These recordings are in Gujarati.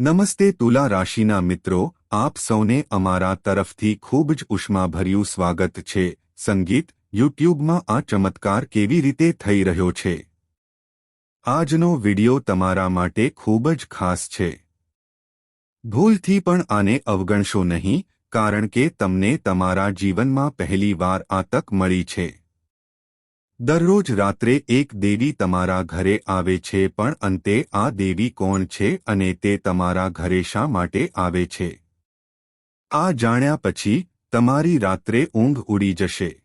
નમસ્તે તુલા રાશિના મિત્રો, આપ સૌને અમારા તરફથી ખૂબ જ ઉષ્માભર્યું સ્વાગત છે. સંગીત, યુટ્યુબમાં આ ચમત્કાર કેવી રીતે થઈ રહ્યો છે? આજનો વિડિયો તમારા માટે ખૂબ જ ખાસ છે. ભૂલથી પણ આને અવગણશો નહીં, કારણ કે તમને તમારા જીવનમાં પહેલીવાર આ તક મળી છે. દરરોજ રાત્રે એક દેવી તમારા ઘરે આવે છે પણ અંતે આ દેવી કોણ છે અને તે તમારા ઘરે શા માટે આવે છે? આ જાણ્યા પછી તમારી રાત્રે ઊંઘ ઉડી જશે.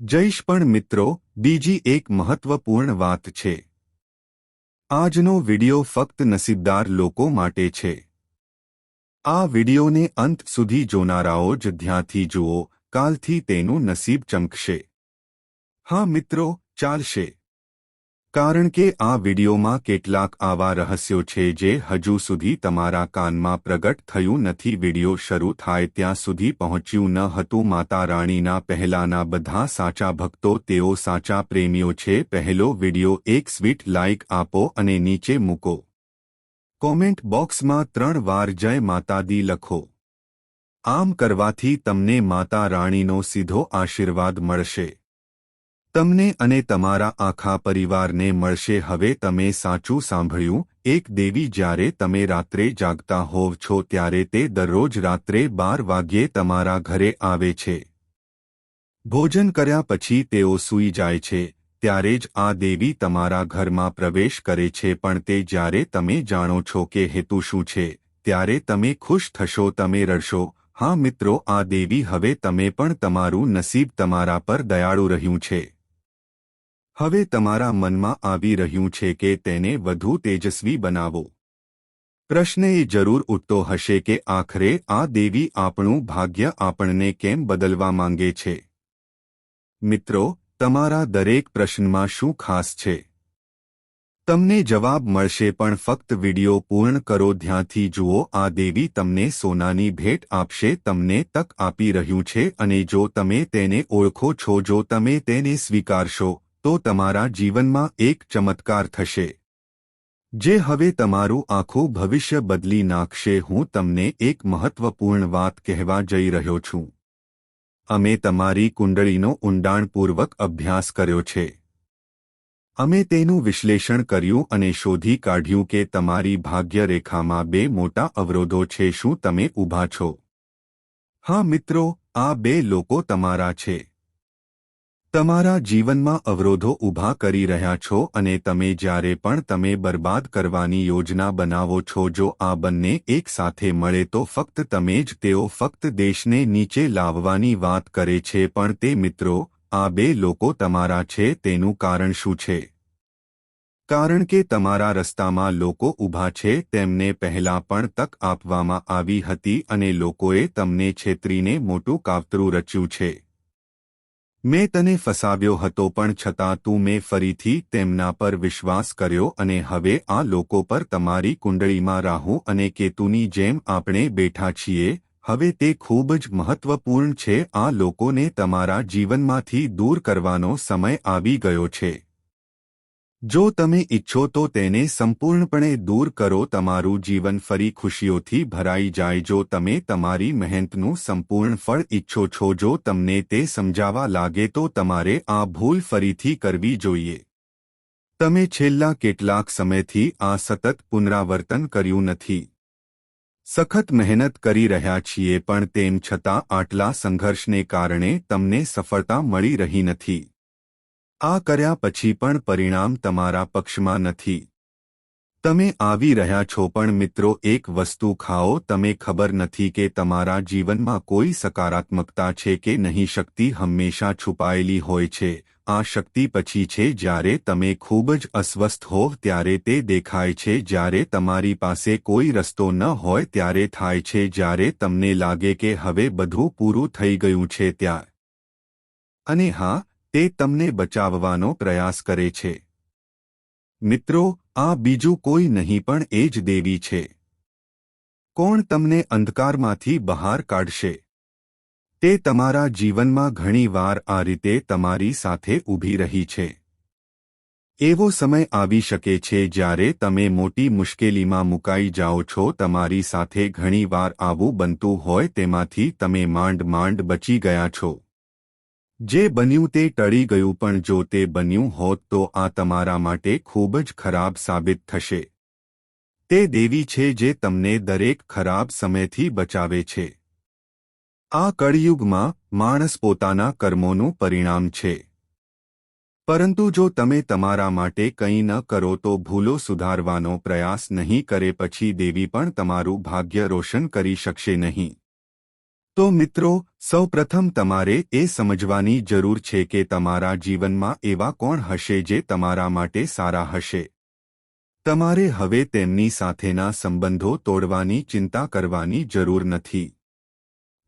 જઈશ પણ મિત્રો, બીજી એક મહત્વપૂર્ણ વાત છે. આજનો વિડિયો ફક્ત નસીબદાર લોકો માટે છે. આ વિડિયોને અંત સુધી જોનારાઓ જ ધ્યાનથી જુઓ, કાલથી તેનું નસીબ ચમકશે. હા, મિત્રો, ચાલશે. કારણ કે આ વિડિયોમાં કેટલાક આવા રહસ્યો છે જે હજુ સુધી તમારા કાનમાં પ્રગટ થયું નથી. વિડિયો શરૂ થાય ત્યાં સુધી પહોંચ્યું ન હતું. માતા રાણીના પહેલાના બધા સાચા ભક્તો, તેઓ સાચા પ્રેમીઓ છે. પહેલો વિડિયો એક સ્વીટ લાઇક આપો અને નીચે મૂકો. કોમેન્ટ બોક્સમાં ત્રણ વાર જય માતાદી લખો. આમ કરવાથી તમને માતા રાણીનો સીધો આશીર્વાદ મળશે. તમને અને તમારા આખા પરિવારને મળશે. હવે તમે સાચું સાંભળ્યું, એક દેવી જ્યારે તમે રાત્રે જાગતા હોવ છો ત્યારે તે દરરોજ રાત્રે બાર વાગ્યે તમારા ઘરે આવે છે. ભોજન કર્યા પછી તેઓ સૂઈ જાય છે. ત્યારે જ આ દેવી તમારા ઘરમાં પ્રવેશ કરે છે. પણ તે જ્યારે તમે જાણો છો કે હેતુ શું છે, ત્યારે તમે ખુશ થશો, તમે રડશો. હા મિત્રો, આ દેવી હવે તમે પણ તમારું નસીબ તમારા પર દયાળુ રહ્યું છે. હવે તમારા મનમાં આવી રહ્યું છે કે તેને વધુ તેજસ્વી બનાવો. પ્રશ્ન એ જરૂર ઉઠતો હશે કે આખરે આ દેવી આપણું ભાગ્ય આપણને કેમ બદલવા માંગે છે? મિત્રો, તમારા દરેક પ્રશ્નમાં શું ખાસ છે? તમને જવાબ મળશે પણ ફક્ત વિડિયો પૂર્ણ કરો ધ્યાનથી જુઓ, આ દેવી તમને સોનાની ભેટ આપશે, તમને તક આપી રહ્યું છે અને જો તમે તેને ઓળખો છો, જો તમે તેને સ્વીકારશો તો તમારા જીવનમાં એક ચમત્કાર થશે. જે હવે તમારું આખું ભવિષ્ય બદલી નાખશે, હું તમને એક મહત્વપૂર્ણ વાત કહેવા જઈ રહ્યો છું. અમે તમારી કુંડળીનો ઊંડાણપૂર્વક અભ્યાસ કર્યો છે. અમે તેનું વિશ્લેષણ કર્યું અને શોધી કાઢ્યું કે તમારી ભાગ્યરેખામાં બે મોટા અવરોધો છે, શું તમે ઊભા છો? હા મિત્રો, આ બે લોકો તમારા છે. તમારા જીવનમાં અવરોધો ઊભા કરી રહ્યા છો અને તમે જ્યારે પણ તમે બરબાદ કરવાની યોજના બનાવો છો, જો આ બંને એક સાથે મળે તો ફક્ત તમે જ તેઓ ફક્ત દેશને નીચે લાવવાની વાત કરે છે, પણ તે મિત્રો, આ બે લોકો તમારા છે, તેનું કારણ શું છે? કારણ કે તમારા રસ્તામાં લોકો ઊભા છે, તેમને પહેલા પણ તક આપવામાં આવી હતી અને લોકોએ તમને છેતરીને મોટું કાવતરું રચ્યું છે. મેં તને ફસાવ્યો હતો પણ છતાં તું મેં ફરીથી તેમના પર વિશ્વાસ કર્યો અને હવે આ લોકો પર તમારી કુંડળીમાં રાહુ અને કેતુની જેમ આપણે બેઠા છીએ, હવે તે ખૂબ જ મહત્વપૂર્ણ છે આ લોકોને તમારા જીવનમાંથી દૂર કરવાનો સમય આવી ગયો છે. જો તમે ઈચ્છો તો તેને સંપૂર્ણપણે દૂર કરો, તમારું જીવન ફરી ખુશીઓથી ભરાઈ જાય. જો તમે તમારી મહેનતનું સંપૂર્ણ ફળ ઈચ્છો છો, જો તમને તે સમજાવવા લાગે, તો તમારે આ ભૂલ ફરીથી કરવી જોઈએ. તમે છેલ્લા કેટલાક સમયથી આ સતત પુનરાવર્તન કર્યું નથી. સખત મહેનત કરી રહ્યા છીએ, પણ તેમ છતાં આટલા સંઘર્ષને કારણે તમને સફળતા મળી રહી નથી. આ કર્યા પછી પણ પરિણામ તમારા પક્ષમાં નથી. તમે આવી રહ્યા છો પણ મિત્રો એક વસ્તુ ખાઓ, તમે ખબર નથી કે તમારા જીવનમાં કોઈ સકારાત્મકતા છે કે નહીં, શક્તિ હંમેશા છુપાયેલી હોય છે. આ શક્તિ પછી છે જ્યારે તમે ખૂબ જ અસ્વસ્થ હો, ત્યારે તે દેખાય છે જ્યારે તમારી પાસે કોઈ રસ્તો ન હોય, ત્યારે થાય છે જ્યારે તમને લાગે કે હવે બધું પૂરું થઈ ગયું છે ત્યાં. અને હા તે તમને બચાવવાનો પ્રયાસ કરે છે. મિત્રો, આ બીજું કોઈ નહીં પણ એ જ દેવી છે. કોણ તમને અંધકારમાંથી બહાર કાઢશે? તે તમારા જીવનમાં ઘણીવાર આ રીતે તમારી સાથે ઊભી રહી છે. એવો સમય આવી શકે છે જ્યારે તમે મોટી મુશ્કેલીમાં મુકાઈ જાઓ છો, તમારી સાથે ઘણીવાર આવું બનતું હોય, તેમાંથી તમે માંડ માંડ બચી ગયા છો. જે બન્યું તે ટળી ગયું પણ જો તે બન્યું હોત તો આ તમારા માટે ખૂબ જ ખરાબ સાબિત થશે. તે દેવી છે જે તમને દરેક ખરાબ સમયથી બચાવે છે. આ કળિયુગમાં માણસ પોતાના કર્મોનું પરિણામ છે. પરંતુ જો તમે તમારા માટે કંઈ ન કરો તો ભૂલો સુધારવાનો પ્રયાસ નહીં કરે પછી દેવી પણ તમારું ભાગ્ય રોશન કરી શકશે નહીં. તો મિત્રો, સૌપ્રથમ તમારે એ સમજવાની જરૂર છે કે તમારા જીવનમાં એવા કોણ હશે જે તમારા માટે સારા હશે. તમારે હવે તેમની સાથેના સંબંધો તોડવાની ચિંતા કરવાની જરૂર નથી.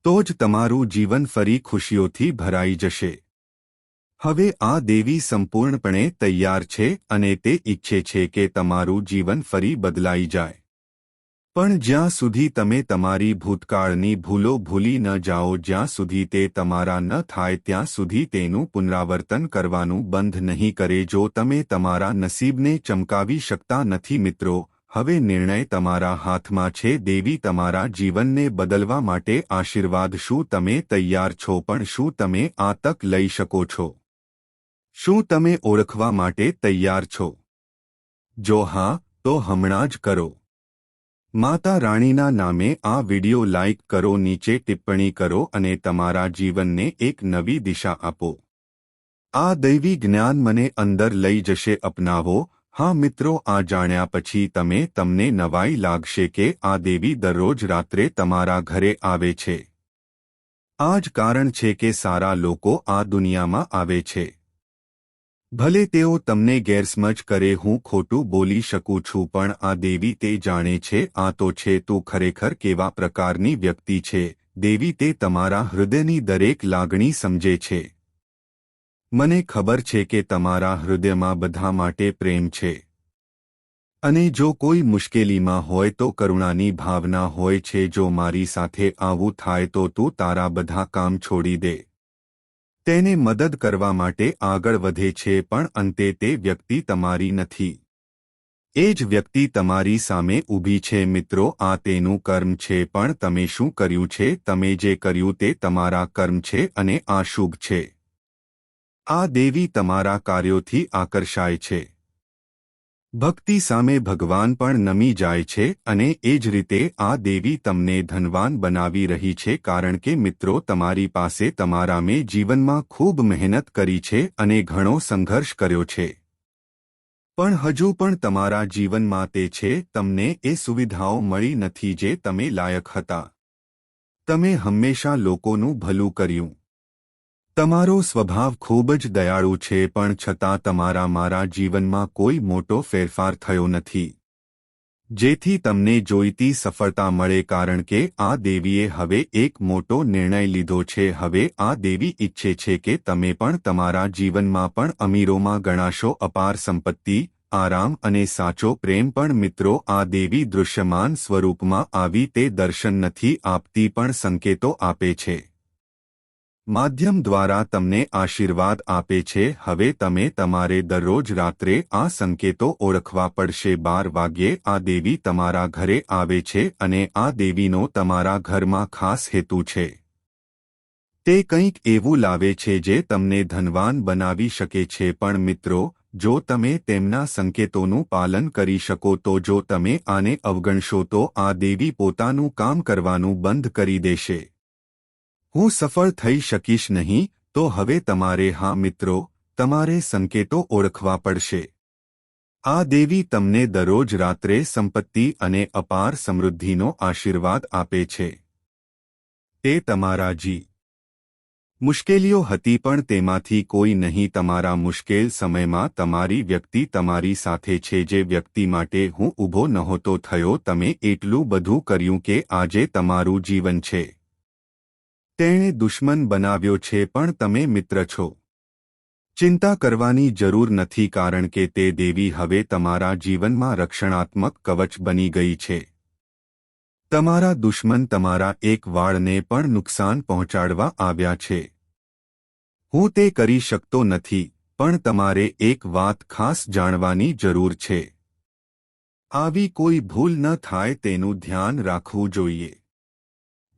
તો જ તમારું જીવન ફરી ખુશીઓથી ભરાઈ જશે. હવે આ દેવી સંપૂર્ણપણે તૈયાર છે અને તે ઈચ્છે છે કે તમારું જીવન ફરી બદલાઈ જાય. પણ જ્યાં સુધી તમે તમારી ભૂતકાળની ભૂલો ભૂલી ન જાઓ, જ્યાં સુધી તે તમારા ન થાય, ત્યાં સુધી તેનું પુનરાવર્તન કરવાનું બંધ નહીં કરે. જો તમે તમારા નસીબને ચમકાવી શકતા નથી મિત્રો, હવે નિર્ણય તમારા હાથમાં છે. દેવી તમારા જીવનને બદલવા માટે આશીર્વાદ શું તમે તૈયાર છો, પણ શું તમે આ તક લઈ શકો છો? શું તમે ઓળખવા માટે તૈયાર છો? જો હા, તો હમણાં જ કરો. માતા રાણીના નામે આ વિડિયો લાઇક કરો, નીચે ટિપ્પણી કરો અને તમારા જીવનને એક નવી દિશા આપો. આ દૈવી જ્ઞાન મને અંદર લઈ જશે, અપનાવો. હા મિત્રો, આ જાણ્યા પછી તમે તમને નવાઈ લાગશે કે આ દેવી દરરોજ રાત્રે તમારા ઘરે આવે છે. આ જ કારણ છે કે સારા લોકો આ દુનિયામાં આવે છે. ભલે તેઓ તમને ગેરસમજ કરે, હું ખોટું બોલી શકું છું, પણ આ દેવી તે જાણે છે, આ તો છે, તું ખરેખર કેવા પ્રકારની વ્યક્તિ છે? દેવી તે તમારા હૃદયની દરેક લાગણી સમજે છે. મને ખબર છે કે તમારા હૃદયમાં બધા માટે પ્રેમ છે. અને જો કોઈ મુશ્કેલીમાં હોય તો કરુણાની ભાવના હોય છે, જો મારી સાથે આવું થાય તો તું તારા બધા કામ છોડી દે. તેને મદદ કરવા માટે આગળ વધે છે, પણ અંતે તે વ્યક્તિ તમારી નથી. એ જ વ્યક્તિ તમારી સામે ઊભી છે, મિત્રો, આ તેનું કર્મ છે, પણ તમે શું કર્યું છે, તમે જે કર્યું તે તમારા કર્મ છે અને આ શુભ છે. આ દેવી તમારા કાર્યોથી આકર્ષાય છે. ભક્તિ સામે ભગવાન પણ નમી જાય છે અને એ જ રીતે આ દેવી તમને ધનવાન બનાવી રહી છે કારણ કે મિત્રો તમારી પાસે તમારા મેં જીવનમાં ખૂબ મહેનત કરી છે અને ઘણો સંઘર્ષ કર્યો છે. પણ હજુ પણ તમારા જીવનમાં તે છે, તમને એ સુવિધાઓ મળી નથી જે તમે લાયક હતા. તમે હંમેશા લોકોનું ભલું કર્યું. તમારો સ્વભાવ ખૂબ જ દયાળુ છે, પણ છતાં તમારા મારા જીવનમાં કોઈ મોટો ફેરફાર થયો નથી. જેથી તમને જોઈતી સફળતા મળે, કારણ કે આ દેવીએ હવે એક મોટો નિર્ણય લીધો છે. હવે આ દેવી ઈચ્છે છે કે તમે પણ તમારા જીવનમાં પણ અમીરોમાં ગણાશો. અપાર સંપત્તિ, આરામ અને સાચો પ્રેમ પણ મિત્રો, આ દેવી દૃશ્યમાન સ્વરૂપમાં આવી તે દર્શન નથી આપતી, પણ સંકેતો આપે છે. માધ્યમ દ્વારા તમને આશીર્વાદ આપે છે. હવે તમે તમારે દરરોજ રાત્રે આ સંકેતો ઓળખવા પડશે. બાર વાગ્યે આ દેવી તમારા ઘરે આવે છે અને આ દેવીનો તમારા ઘરમાં ખાસ હેતુ છે. તે કંઈક એવું લાવે છે જે તમને ધનવાન બનાવી શકે છે. પણ મિત્રો, જો તમે તેમના સંકેતોનું પાલન કરી શકો તો જો તમે આને અવગણશો તો આ દેવી પોતાનું કામ કરવાનું બંધ કરી દેશે. હું સફળ થઈ શકીશ નહીં, તો હવે તમારે, હા મિત્રો, તમારે સંકેતો ઓળખવા પડશે. આ દેવી તમને દરરોજ રાત્રે સંપત્તિ અને અપાર સમૃદ્ધિનો આશીર્વાદ આપે છે. તે તમારા જી. મુશ્કેલીઓ હતી પણ તેમાંથી કોઈ નહીં, તમારા મુશ્કેલ સમયમાં તમારી વ્યક્તિ તમારી સાથે છે. જે વ્યક્તિ માટે હું ઊભો નહોતો થયો, તમે એટલું બધું કર્યું કે આજે તમારું જીવન છે. તેણે દુશ્મન બનાવ્યો છે પણ તમે મિત્ર છો. ચિંતા કરવાની જરૂર નથી કારણ કે તે દેવી હવે તમારા જીવનમાં રક્ષણાત્મક કવચ બની ગઈ છે. તમારા દુશ્મન તમારા એક વાળને પણ નુકસાન પહોંચાડવા આવ્યા છે. હું તે કરી શકતો નથી, પણ તમારે એક વાત ખાસ જાણવાની જરૂર છે. આવી કોઈ ભૂલ ન થાય તેનું ધ્યાન રાખવું જોઈએ.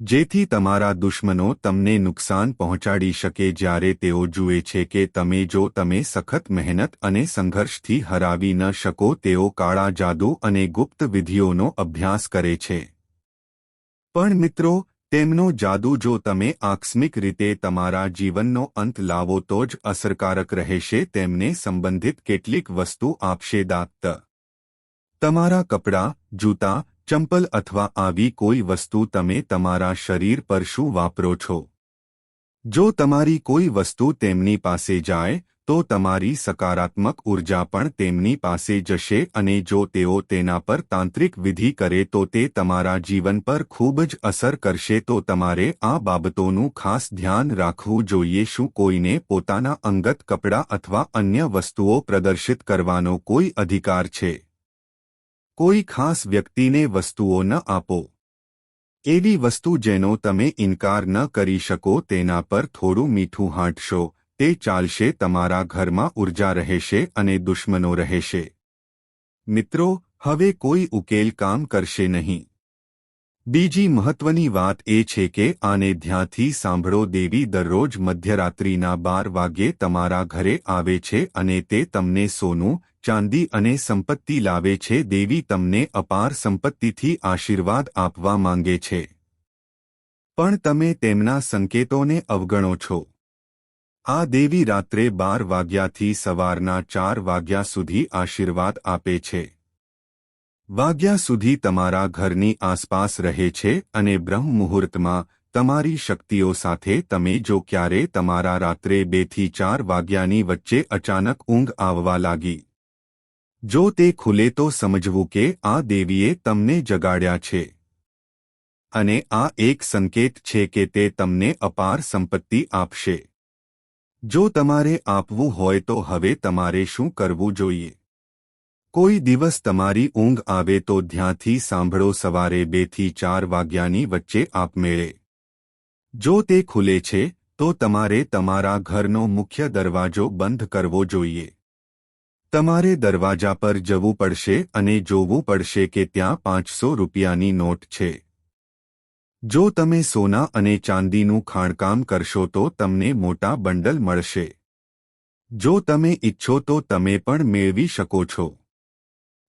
જેથી તમારા દુશ્મનો તમને નુકસાન પહોંચાડી શકે જ્યારે તેઓ જુએ છે કે તમે જો તમે સખત મહેનત અને સંઘર્ષથી હરાવી ન શકો તેઓ કાળા જાદુ અને ગુપ્ત વિધિઓનો અભ્યાસ કરે છે. પણ મિત્રો, તેમનો જાદુ જો તમે આકસ્મિક રીતે તમારા જીવનનો અંત લાવો તો જ અસરકારક રહેશે, તેમને સંબંધિત કેટલીક વસ્તુ આપશે દાત્ત તમારા કપડાં, જૂતા ચંપલ અથવા આવી કોઈ વસ્તુ તમે તમારા શરીર પર શું વાપરો છો? જો તમારી કોઈ વસ્તુ તેમની પાસે જાય, તો તમારી સકારાત્મક ઊર્જા પણ તેમની પાસે જશે અને જો તેઓ તેના પર તાંત્રિક વિધિ કરે તો તે તમારા જીવન પર ખૂબ જ અસર કરશે. તો તમારે આ બાબતોનું ખાસ ધ્યાન રાખવું જોઈએ. શું કોઈને પોતાના અંગત કપડાં અથવા અન્ય વસ્તુઓ પ્રદર્શિત કરવાનો કોઈ અધિકાર છે? કોઈ ખાસ વ્યક્તિને વસ્તુઓ ન આપો. એવી વસ્તુ જેનો તમે ઇનકાર ન કરી શકો તેના પર થોડું મીઠું હાંટશો, તે ચાલશે તમારા ઘરમાં ઊર્જા રહેશે અને દુશ્મનો રહેશે. મિત્રો, હવે કોઈ ઉકેલ કામ કરશે નહીં. બીજી મહત્વની વાત એ છે કે આને ધ્યાનથી સાંભળો, દેવી દરરોજ મધ્યરાત્રિના બાર વાગ્યે તમારા ઘરે આવે છે અને તે તમને સોનું ચાંદી અને સંપત્તિ લાવે છે, દેવી તમને અપાર સંપત્તિથી આશીર્વાદ આપવા માંગે છે. પણ તમે તેમના સંકેતોને અવગણો છો. આ દેવી રાત્રે બાર વાગ્યાથી સવારના ચાર વાગ્યા સુધી આશીર્વાદ આપે છે. વાગ્યા સુધી તમારા ઘરની આસપાસ રહે છે અને બ્રહ્મ મુહૂર્તમાં તમારી શક્તિઓ સાથે તમે જો ક્યારે તમારા રાત્રે બેથી ચાર વાગ્યાની વચ્ચે અચાનક ઊંઘ આવવા લાગી જો તે ખુલે તો સમજવું કે આ દેવીએ તમને જગાડ્યા છે. અને આ એક સંકેત છે કે તે તમને અપાર સંપત્તિ આપશે. જો તમારે આપવું હોય તો હવે તમારે શું કરવું જોઈએ? કોઈ દિવસ તમારી ઊંઘ આવે તો ધ્યાંથી સાંભળો સવારે બેથી ચાર વાગ્યાની વચ્ચે આપમેળે. જો તે ખુલે છે, તો તમારે તમારા ઘરનો મુખ્ય દરવાજો બંધ કરવો જોઈએ. તમારે દરવાજા પર જવું પડશે અને જોવું પડશે કે ત્યાં પાંચસો રૂપિયાની નોટ છે. જો તમે સોના અને ચાંદીનું ખાણકામ કરશો તો તમને મોટા બંડલ મળશે. જો તમે ઇચ્છો તો તમે પણ મેળવી શકો છો.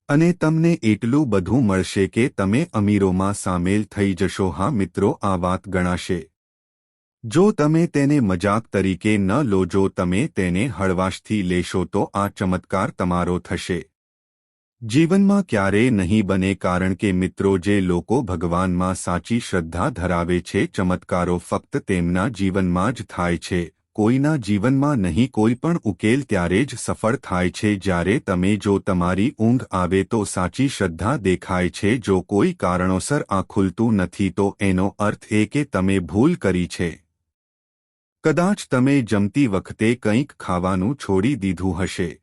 અને તમને એટલું બધું મળશે કે તમે અમીરોમાં સામેલ થઈ જશો. હા મિત્રો, આ વાત ગણાશે. જો તમે તેને મજાક તરીકે ન લો, જો તમે તેને હળવાશથી લેશો, તો આ ચમત્કાર તમારો થશે. જીવનમાં ક્યારેય નહીં બને, કારણ કે મિત્રો, જે લોકો ભગવાનમાં સાચી શ્રદ્ધા ધરાવે છે, ચમત્કારો ફક્ત તેમના જીવનમાં જ થાય છે. કોઈના જીવનમાં નહીં, કોઈ પણ ઉકેલ ત્યારે જ સફળ થાય છે. જ્યારે તમે, જો તમારી ઊંઘ આવે, તો સાચી શ્રદ્ધા દેખાય છે. જો કોઈ કારણોસર આ ખુલતું નથી, તો એનો અર્થ એ કે તમે ભૂલ કરી છે. કદાચ તમે જમતી વખતે કંઈક ખાવાનું છોડી દીધું હશે.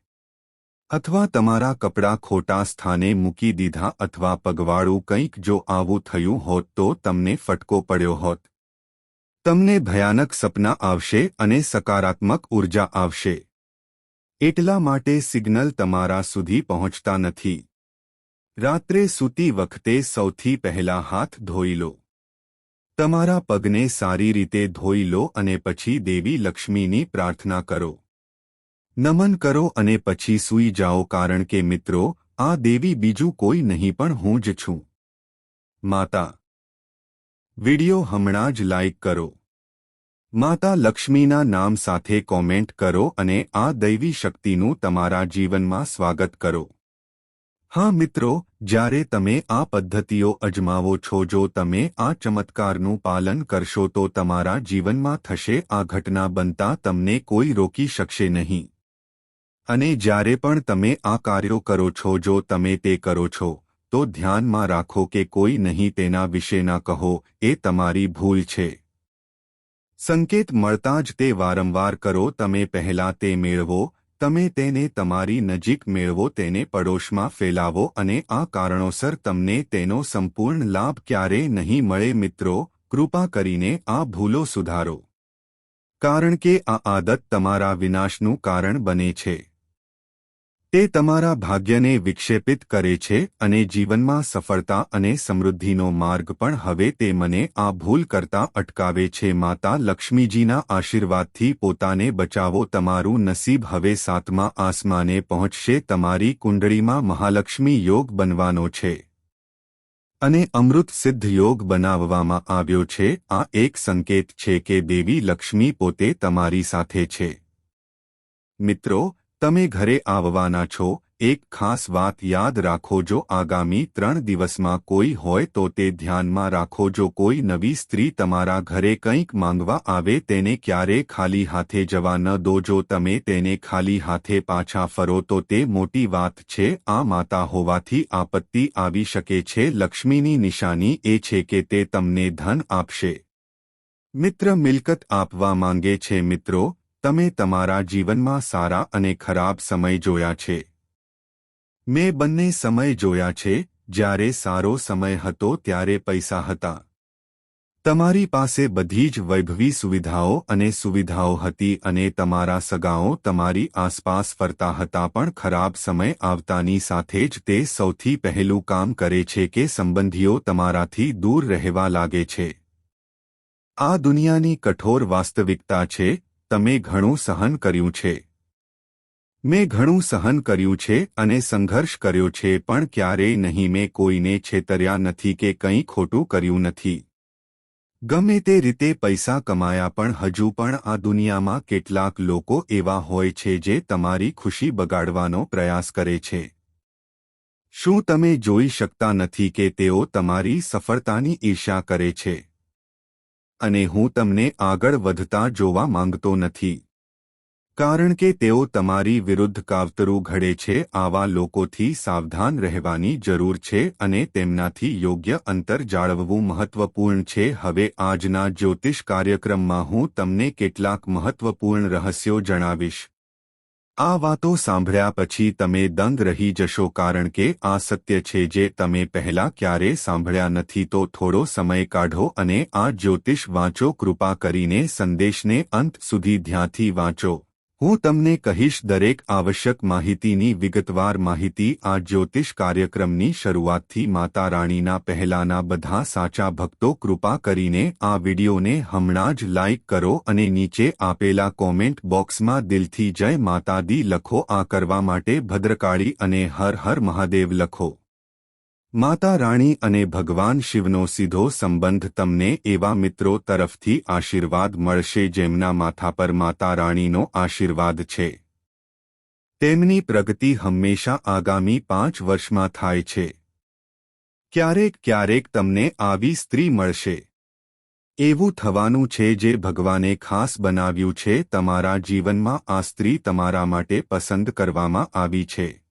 અથવા તમારા કપડાં ખોટા સ્થાને મૂકી દીધા અથવા પગવાળું કંઈક જો આવું થયું હોત તો તમને ફટકો પડ્યો હોત. તમને ભયાનક સપના આવશે અને સકારાત્મક ઊર્જા આવશે. એટલા માટે સિગ્નલ તમારા સુધી પહોંચતા નથી. રાત્રે સૂતી વખતે સૌથી પહેલા હાથ ધોઈ લો. તમારા પગને સારી રીતે ધોઈ લો અને પછી દેવી લક્ષ્મીની પ્રાર્થના કરો. નમન કરો અને પછી સૂઈ જાઓ કારણ કે મિત્રો, આ દેવી બીજું કોઈ નહીં પણ હું જ છું. માતા. વિડિયો હમણાં જ લાઇક કરો. માતા લક્ષ્મીના નામ સાથે કોમેન્ટ કરો અને આ દૈવી શક્તિનું તમારા જીવનમાં સ્વાગત કરો. હા, મિત્રો, જ્યારે તમે આ પદ્ધતિઓ અજમાવો છો, જો તમે આ ચમત્કારનું પાલન કરશો, તો તમારા જીવનમાં થશે, આ ઘટના બનતા તમને કોઈ રોકી શકશે નહીં. અને જ્યારે પણ તમે આ કાર્યો કરો છો, જો તમે તે કરો છો, તો ધ્યાનમાં રાખો કે કોઈ નહીં તેના વિશેના કહો, એ તમારી ભૂલ છે. સંકેત મળતા જ તે વારંવાર કરો, તમે પહેલા તે મેળવો તમે તેને તમારી નજીક મેળવો, તેને પડોશમાં ફેલાવો અને આ કારણોસર તમને તેનો સંપૂર્ણ લાભ ક્યારેય નહીં મળે. મિત્રો, કૃપા કરીને આ ભૂલો સુધારો. કારણ કે આ આદત તમારા વિનાશનું કારણ બને છે. તે તમારા ભાગ્યને વિક્ષેપિત કરે છે અને જીવનમાં સફળતા અને સમૃદ્ધિનો માર્ગ પણ હવે તે મને આ ભૂલ કરતા અટકાવે છે. માતા લક્ષ્મીજીના આશીર્વાદથી પોતાને બચાવો. તમારું નસીબ હવે સાતમા આસમાને પહોંચશે. તમારી કુંડળીમાં મહાલક્ષ્મી યોગ બનવાનો છે અને અમૃત સિદ્ધ યોગ બનાવવામાં આવ્યો છે. આ એક સંકેત છે કે દેવી લક્ષ્મી પોતે તમારી સાથે છે. મિત્રો તમે ઘરે આવવાના છો, એક ખાસ વાત યાદ રાખો જો આગામી ત્રણ દિવસમાં કોઈ હોય તો તે ધ્યાનમાં રાખો જો કોઈ નવી સ્ત્રી તમારા ઘરે કંઈક માંગવા આવે તેને ક્યારે ખાલી હાથે જવા ન દો. જો તમે તેને ખાલી હાથે પાછા ફરો તો તે મોટી વાત છે, આ માતા હોવાથી આપત્તિ આવી શકે છે. લક્ષ્મીની નિશાની એ છે કે તે તમને ધન આપશે. મિત્ર મિલકત આપવા માંગે છે મિત્રો તમે તમારા જીવનમાં સારા અને ખરાબ સમય જોયા છે. મેં બંને સમય જોયા છે, જ્યારે સારો સમય હતો ત્યારે પૈસા હતા. તમારી પાસે બધી જ વૈભવી સુવિધાઓ અને સુવિધાઓ હતી અને તમારા સગાઓ તમારી આસપાસ ફરતા હતા પણ ખરાબ સમય આવતાની સાથે જ તે સૌથી પહેલું કામ કરે છે કે સંબંધીઓ તમારાથી દૂર રહેવા લાગે છે. આ દુનિયાની કઠોર વાસ્તવિકતા છે તમે ઘણું સહન કર્યું છે. મેં ઘણું સહન કર્યું છે અને સંઘર્ષ કર્યો છે, પણ ક્યારેય નહીં, મેં કોઈને છેતર્યા નથી કે કંઈ ખોટું કર્યું નથી. ગમે તે રીતે પૈસા કમાયા, પણ હજુ પણ આ દુનિયામાં કેટલાક લોકો એવા હોય છે જે તમારી ખુશી બગાડવાનો પ્રયાસ કરે છે. શું તમે જોઈ શકતા નથી કે તેઓ તમારી સફળતાની ઈર્ષા કરે છે? અને હું તમને આગળ વધતા જોવા માંગતો નથી. કારણ કે તેઓ તમારી વિરુદ્ધ કાવતરું ઘડે છે, આવા લોકોથી સાવધાન રહેવાની જરૂર છે અને તેમનાથી યોગ્ય અંતર જાળવવું મહત્વપૂર્ણ છે. હવે આજના જ્યોતિષ કાર્યક્રમમાં હું તમને કેટલાક મહત્વપૂર્ણ રહસ્યો જણાવીશ. આ વાતો સાંભળ્યા પછી તમે દંગ રહી જશો કારણ કે આ સત્ય છે જે તમે પહેલા ક્યારે સાંભળ્યા નથી તો થોડો સમય કાઢો અને આ જ્યોતિષ વાંચો કૃપા કરીને સંદેશને અંત સુધી ધ્યાનથી વાંચો. હું તમને કહીશ, દરેક આવશ્યક માહિતીની વિગતવાર માહિતી આ જ્યોતિષ કાર્યક્રમની શરૂઆતથી માતા રાણીના પહેલાના બધા સાચા ભક્તો કૃપા કરીને આ વિડીયોને હમણાં જ લાઇક કરો અને નીચે આપેલા કોમેન્ટ બોક્સમાં દિલથી જય માતાદી લખો. આ કરવા માટે ભદ્રકાળી અને હર હર મહાદેવ લખો. માતા રાણી અને ભગવાન શિવનો સીધો સંબંધ તમને એવા મિત્રો તરફથી આશીર્વાદ મળશે જેમના માથા પર માતા રાણીનો આશીર્વાદ છે. તેમની પ્રગતિ હંમેશા આગામી પાંચ વર્ષમાં થાય છે. ક્યારેક ક્યારેક તમને આવી સ્ત્રી મળશે. એવું થવાનું છે જે ભગવાને ખાસ બનાવ્યું છે, તમારા જીવનમાં આ સ્ત્રી તમારા માટે પસંદ કરવામાં આવી છે.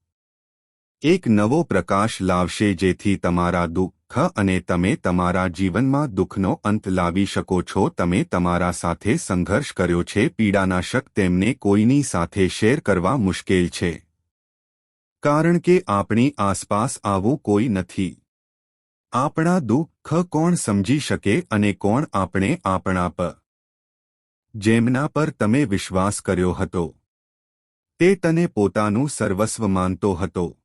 એક નવો પ્રકાશ લાવશે જેથી તમારા દુઃખ અને તમે તમારા જીવનમાં દુઃખનો અંત લાવી શકો છો. તમે તમારા સાથે સંઘર્ષ કર્યો છે. પીડાનાશક તેમને કોઈની સાથે શેર કરવા મુશ્કેલ છે. કારણ કે આપણી આસપાસ આવું કોઈ નથી. આપણા દુઃખ કોણ સમજી શકે અને કોણ આપણે આપણા પર જેમના પર તમે વિશ્વાસ કર્યો હતો. તે તને પોતાનું સર્વસ્વ માનતો હતો.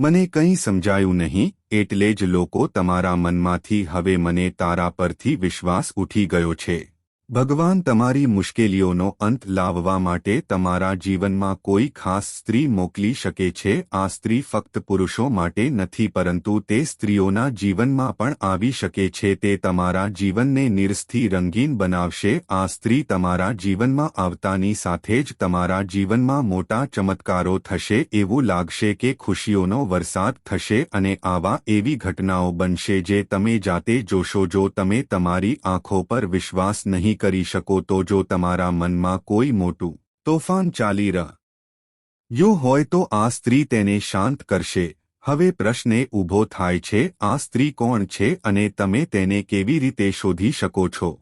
મને કંઈ સમજાયું નહીં, એટલે જ લોકો તમારા મનમાંથી હવે મને તારા પરથી વિશ્વાસ ઉઠી ગયો છે. ભગવાન તમારી મુશ્કેલીઓનો અંત લાવવા માટે તમારા જીવનમાં કોઈ ખાસ સ્ત્રી મોકલી શકે છે. આ સ્ત્રી ફક્ત પુરુષો માટે નથી, પરંતુ તે સ્ત્રીઓના જીવનમાં પણ આવી શકે છે. તે તમારા જીવનને નિરસ્થી રંગીન બનાવશે. આ સ્ત્રી તમારા જીવનમાં આવતાની સાથે જ તમારા જીવનમાં મોટા ચમત્કારો થશે. એવું લાગશે કે ખુશીઓનો વરસાદ થશે અને આવા એવી ઘટનાઓ બનશે જે તમે જાતે જોશો, જો તમે તમારી આંખો પર વિશ્વાસ નહીં નહીં કરી શકો તો જો તમારા મનમાં કોઈ મોટું તોફાન ચાલી રહ્યું હોય તો આ સ્ત્રી તેને શાંત કરશે. હવે પ્રશ્ને ઊભો થાય છે, આ સ્ત્રી કોણ છે અને તમે તેને કેવી રીતે શોધી શકો છો?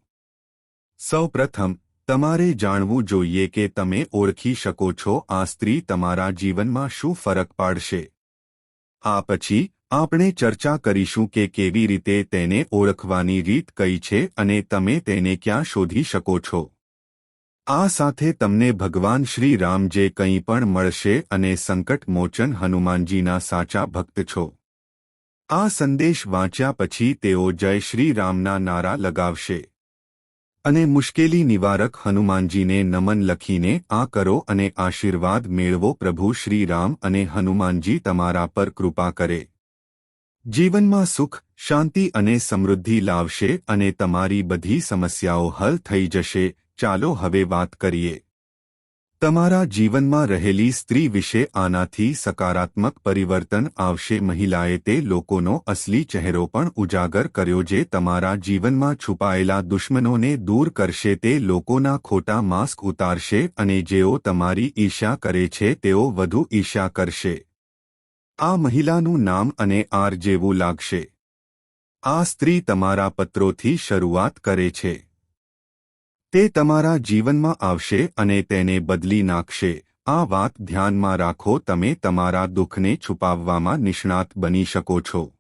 સૌપ્રથમ, તમારે જાણવું જોઈએ કે તમે ઓળખી શકો છો આ સ્ત્રી તમારા જીવનમાં શું ફરક પાડશે. આ પછી આપણે ચર્ચા કરીશું કે કેવી રીતે તેને ઓળખવાની રીત કઈ છે અને તમે તેને ક્યાં શોધી શકો છો. આ સાથે તમને ભગવાન શ્રી રામ જે કંઈ પણ મળશે અને સંકટ મોચન હનુમાનજીના સાચા ભક્ત છો. આ સંદેશ વાંચ્યા પછી તેઓ જય શ્રી રામના નારા લગાવશે. અને મુશ્કેલી નિવારક હનુમાનજીને નમન લખીને આ કરો અને આશીર્વાદ મેળવો પ્રભુ શ્રી રામ અને હનુમાનજી તમારા પર કૃપા કરે. જીવનમાં સુખ, શાંતિ અને સમૃદ્ધિ લાવશે અને તમારી બધી સમસ્યાઓ હલ થઈ જશે. ચાલો હવે વાત કરીએ. તમારા જીવનમાં રહેલી સ્ત્રી વિશે આનાથી સકારાત્મક પરિવર્તન આવશે. મહિલાએ તે લોકોનો અસલી ચહેરો પણ ઉજાગર કર્યો જે તમારા જીવનમાં છુપાયેલા દુશ્મનોને દૂર કરશે. તે લોકોના ખોટા માસ્ક ઉતારશે અને જેઓ તમારી ઈર્ષા કરે છે, તેઓ વધુ ઈર્ષા કરશે. આ મહિલાનું નામ અને આર જેવું લાગશે. આ સ્ત્રી તમારા પત્રોથી શરૂઆત કરે છે. તે તમારા જીવનમાં આવશે અને તેને બદલી નાખશે. આ વાત ધ્યાનમાં રાખો, તમે તમારા દુઃખને છુપાવવામાં નિષ્ણાત બની શકો છો.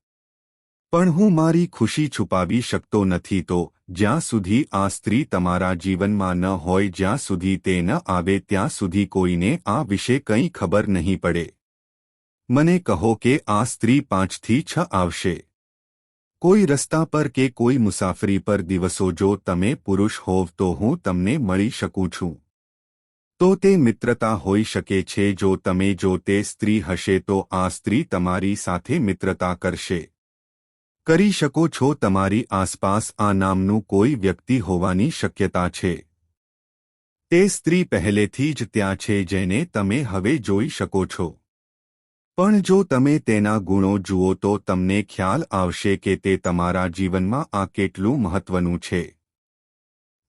પણ હું મારી ખુશી છુપાવી શકતો નથી તો, જ્યાં સુધી આ સ્ત્રી તમારા જીવનમાં ન હોય, જ્યાં સુધી તે ન આવે, ત્યાં સુધી કોઈને આ વિશે કંઈ ખબર નહીં પડે. મને કહો કે આ સ્ત્રી પાંચથી છ આવશે. કોઈ રસ્તા પર કે કોઈ મુસાફરી પર દિવસો જો તમે પુરુષ હોવ તો હું તમને મળી શકું છું. તો તે મિત્રતા હોઈ શકે છે જો તમે, જો તે સ્ત્રી હશે તો આ સ્ત્રી તમારી સાથે મિત્રતા કરશે. કરી શકો છો તમારી આસપાસ આ નામનું કોઈ વ્યક્તિ હોવાની શક્યતા છે. તે સ્ત્રી પહેલેથી જ ત્યાં છે જેને તમે હવે જોઈ શકો છો. પણ જો તમે તેના ગુણો જુઓ તો તમને ખ્યાલ આવશે કે તે તમારા જીવનમાં આ કેટલું મહત્વનું છે.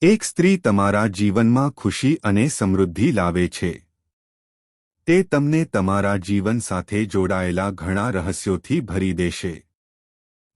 એક સ્ત્રી તમારા જીવનમાં ખુશી અને સમૃદ્ધિ લાવે છે. તે તમને તમારા જીવન સાથે જોડાયેલા ઘણા રહસ્યોથી ભરી દેશે.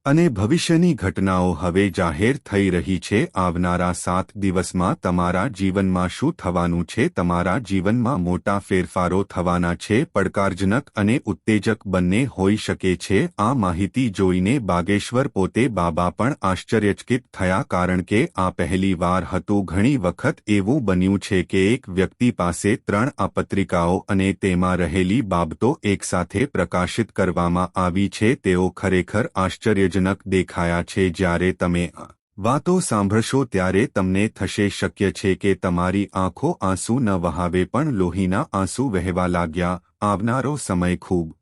અને ભવિષ્યની ઘટનાઓ હવે જાહેર થઈ રહી છે. આવનારા સાત દિવસમાં તમારા જીવનમાં શું થવાનું છે? તમારા જીવનમાં મોટા ફેરફારો થવાના છે. પડકારજનક અને ઉત્તેજક બંને હોઈ શકે છે. આ માહિતી જોઈને બાગેશ્વર પોતે બાબા પણ આશ્ચર્યચકિત થયા કારણ કે આ પહેલી વાર હતું. ઘણી વખત એવું બન્યું છે કે એક વ્યક્તિ પાસે ત્રણ આ પત્રિકાઓ અને તેમાં રહેલી બાબતો એકસાથે પ્રકાશિત કરવામાં આવી છે. તેઓ ખરેખર આશ્ચર્યજનક આશ્ચર્યજનક દેખાયા છે જ્યારે તમે વાતો સાંભળશો ત્યારે તમને થશે શક્ય છે કે તમારી આંખો આંસુ ન વહાવે પણ લોહીના આંસુ વહેવા લાગ્યા. આવનારો સમય ખૂબ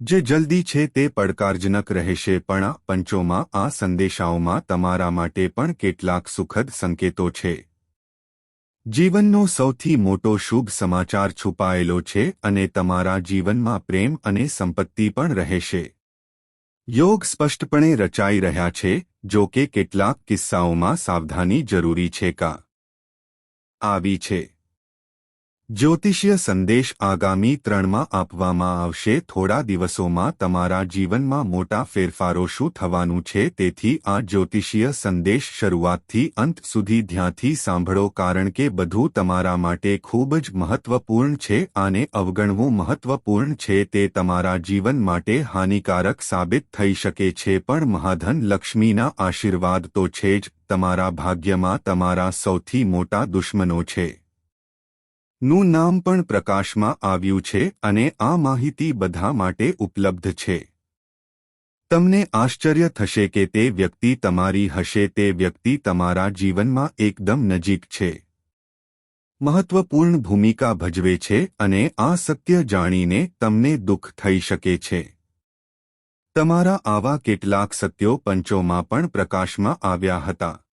જે જલ્દી છે તે પડકારજનક રહેશે પણ આ પંચોમાં, આ સંદેશાઓમાં તમારા માટે પણ કેટલાક સુખદ સંકેતો છે. જીવનનો સૌથી મોટો શુભ સમાચાર છુપાયેલો છે અને તમારા જીવનમાં પ્રેમ અને સંપત્તિ પણ રહેશે. યોગ સ્પષ્ટપણે રચાઈ રહ્યા છે, જો કે કેટલાક કિસ્સાઓમાં સાવધાની જરૂરી છે કા. આવી છે. જ્યોતિષીય સંદેશ આગામી ત્રણમાં આપવામાં આવશે. થોડા દિવસોમાં તમારા જીવનમાં મોટા ફેરફારો શું થવાનું છે તેથી આ જ્યોતિષીય સંદેશ શરૂઆતથી અંત સુધી ધ્યાનથી સાંભળો કારણ કે બધું તમારા માટે ખૂબ જ મહત્વપૂર્ણ છે. આને અવગણવું મહત્વપૂર્ણ છે તે તમારા જીવન માટે હાનિકારક સાબિત થઈ શકે છે પણ મહાધન લક્ષ્મીના આશીર્વાદ તો છે જ. તમારા ભાગ્યમાં તમારા સૌથી મોટા દુશ્મનો છે. નું નામ પણ પ્રકાશમાં આવ્યું છે અને આ માહિતી બધા માટે ઉપલબ્ધ છે. તમને આશ્ચર્ય થશે કે તે વ્યક્તિ તમારી હશે, તે વ્યક્તિ તમારા જીવનમાં એકદમ નજીક છે. મહત્વપૂર્ણ ભૂમિકા ભજવે છે અને આ સત્ય જાણીને તમને દુઃખ થઈ શકે છે. તમારા આવા કેટલાક સત્યો પંચોમાં પણ પ્રકાશમાં આવ્યા હતા.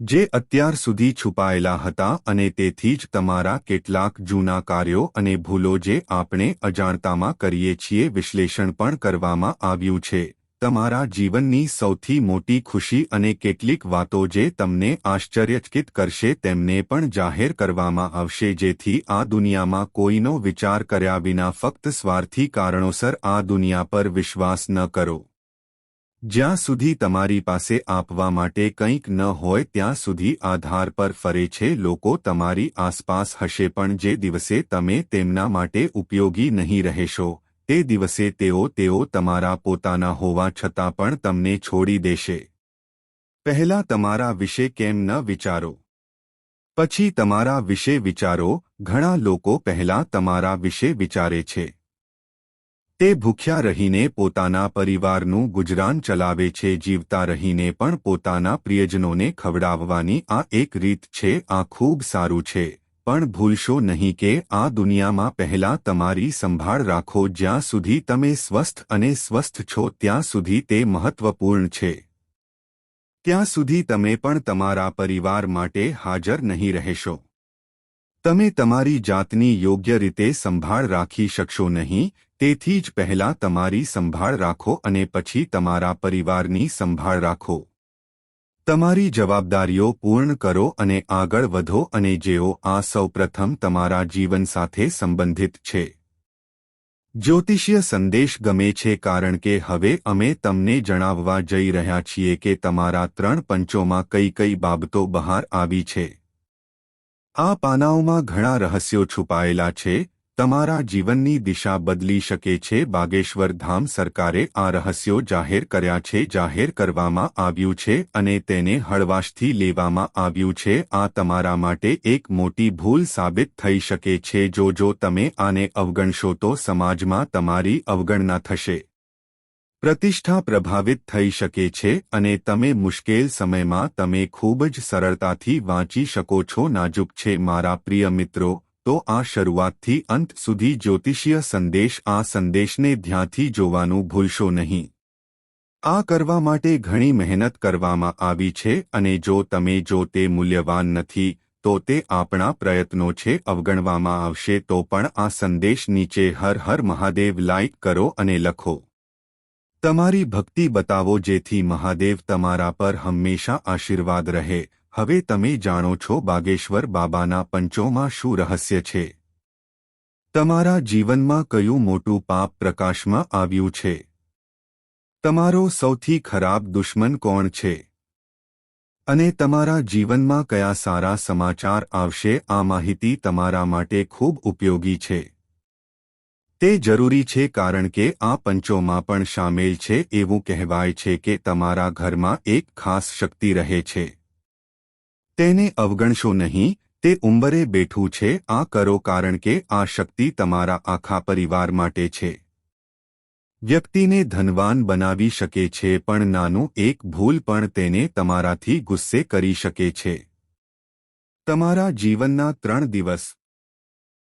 જે અત્યાર સુધી છુપાયેલા હતા અને તેથી જ તમારા કેટલાક જૂના કાર્યો અને ભૂલો જે આપણે અજાણતામાં કરીએ છીએ વિશ્લેષણ પણ કરવામાં આવ્યું છે. તમારા જીવનની સૌથી મોટી ખુશી અને કેટલીક વાતો જે તમને આશ્ચર્યચકિત કરશે તેમને પણ જાહેર કરવામાં આવશે જેથી આ દુનિયામાં કોઈનો વિચાર કર્યા વિના ફક્ત સ્વાર્થી કારણોસર આ દુનિયા પર વિશ્વાસ ન કરો. જ્યાં સુધી તમારી પાસે આપવા માટે કંઈક ન હોય ત્યાં સુધી આધાર પર ફરે છે, લોકો તમારી આસપાસ હશે, પણ જે દિવસે તમે તેમના માટે ઉપયોગી નહીં રહેશો, તે દિવસે તેઓ તેઓ તમારા પોતાના હોવા છતાં પણ તમને છોડી દેશે. પહેલા તમારા વિશે કેમ ન વિચારો? પછી તમારા વિશે વિચારો, ઘણા લોકો પહેલા તમારા વિશે વિચારે છે. તે ભૂખ્યા રહીને પોતાના પરિવારનું ગુજરાન ચલાવે છે, જીવતા રહીને પણ પોતાના પ્રિયજનોને ખવડાવવાની આ એક રીત છે, આ ખૂબ સારું છે. પણ ભૂલશો નહીં કે આ દુનિયામાં પહેલા તમારી સંભાળ રાખો, જ્યાં સુધી તમે સ્વસ્થ અને સ્વસ્થ છો, ત્યાં સુધી તે મહત્વપૂર્ણ છે. ત્યાં સુધી તમે પણ તમારા પરિવાર માટે હાજર નહીં રહેશો. તમે તમારી જાતની યોગ્ય રીતે સંભાળ રાખી શકશો નહીં, તેથી જ પહેલા તમારી સંભાળ રાખો અને પછી તમારા પરિવારની સંભાળ રાખો. તમારી જવાબદારીઓ પૂર્ણ કરો અને આગળ વધો અને જેઓ આ સૌપ્રથમ તમારા જીવન સાથે સંબંધિત છે. જ્યોતિષીય સંદેશ ગમે છે કારણ કે હવે અમે તમને જણાવવા જઈ રહ્યા છીએ કે તમારા ત્રણ પંચોમાં કઈ કઈ બાબતો બહાર આવી છે. આ પાનાઓમાં ઘણા રહસ્યો છુપાયેલા છે. તમારા જીવનની દિશા બદલી શકે છે. બાગેશ્વર ધામ સરકારે આ રહસ્યો જાહેર કર્યા છે. જાહેર કરવામાં આવ્યું છે અને તેને હળવાશથી લેવામાં આવ્યું છે. આ તમારા માટે એક મોટી ભૂલ સાબિત થઈ શકે છે. જો જો તમે આને અવગણશો તો સમાજમાં તમારી અવગણના થશે. પ્રતિષ્ઠા પ્રભાવિત થઈ શકે છે અને તમે મુશ્કેલ સમયમાં તમે ખૂબ જ સરળતાથી વાંચી શકો છો. નાજુક છે, મારા પ્રિય મિત્રો, તો આ શરૂઆતથી અંત સુધી જ્યોતિષીય સંદેશ, આ સંદેશને ધ્યાનથી જોવાનું ભૂલશો નહીં. આ કરવા માટે ઘણી મહેનત કરવામાં આવી છે અને જો તમે, જો તે મૂલ્યવાન નથી, તો તે આપણા પ્રયત્નો છે અવગણવામાં આવશે તો પણ આ સંદેશ નીચે હર હર મહાદેવ લાઇક કરો અને લખો. તમારી ભક્તિ બતાવો જેથી મહાદેવ તમારા પર હંમેશા આશીર્વાદ રહે. હવે તમે જાણો છો બાગેશ્વર બાબાના પંચોમાં શું રહસ્ય છે. તમારા જીવનમાં કયું મોટું પાપ પ્રકાશમાં આવ્યું છે. તમારો સૌથી ખરાબ દુશ્મન કોણ છે. અને તમારા જીવનમાં કયા સારા સમાચાર આવશે આ માહિતી તમારા માટે ખૂબ ઉપયોગી છે. તે જરૂરી છે કારણ કે આ પંચોમાં પણ સામેલ છે એવું કહેવાય છે કે તમારા ઘરમાં એક ખાસ શક્તિ રહે છે. તેને અવગણશો નહીં, તે ઉંબરે બેઠું છે, આ કરો કારણ કે આ શક્તિ તમારા આખા પરિવાર માટે છે. વ્યક્તિને ધનવાન બનાવી શકે છે પણ નાનું એક ભૂલ પણ તેને તમારાથી ગુસ્સે કરી શકે છે. તમારા જીવનના ત્રણ દિવસ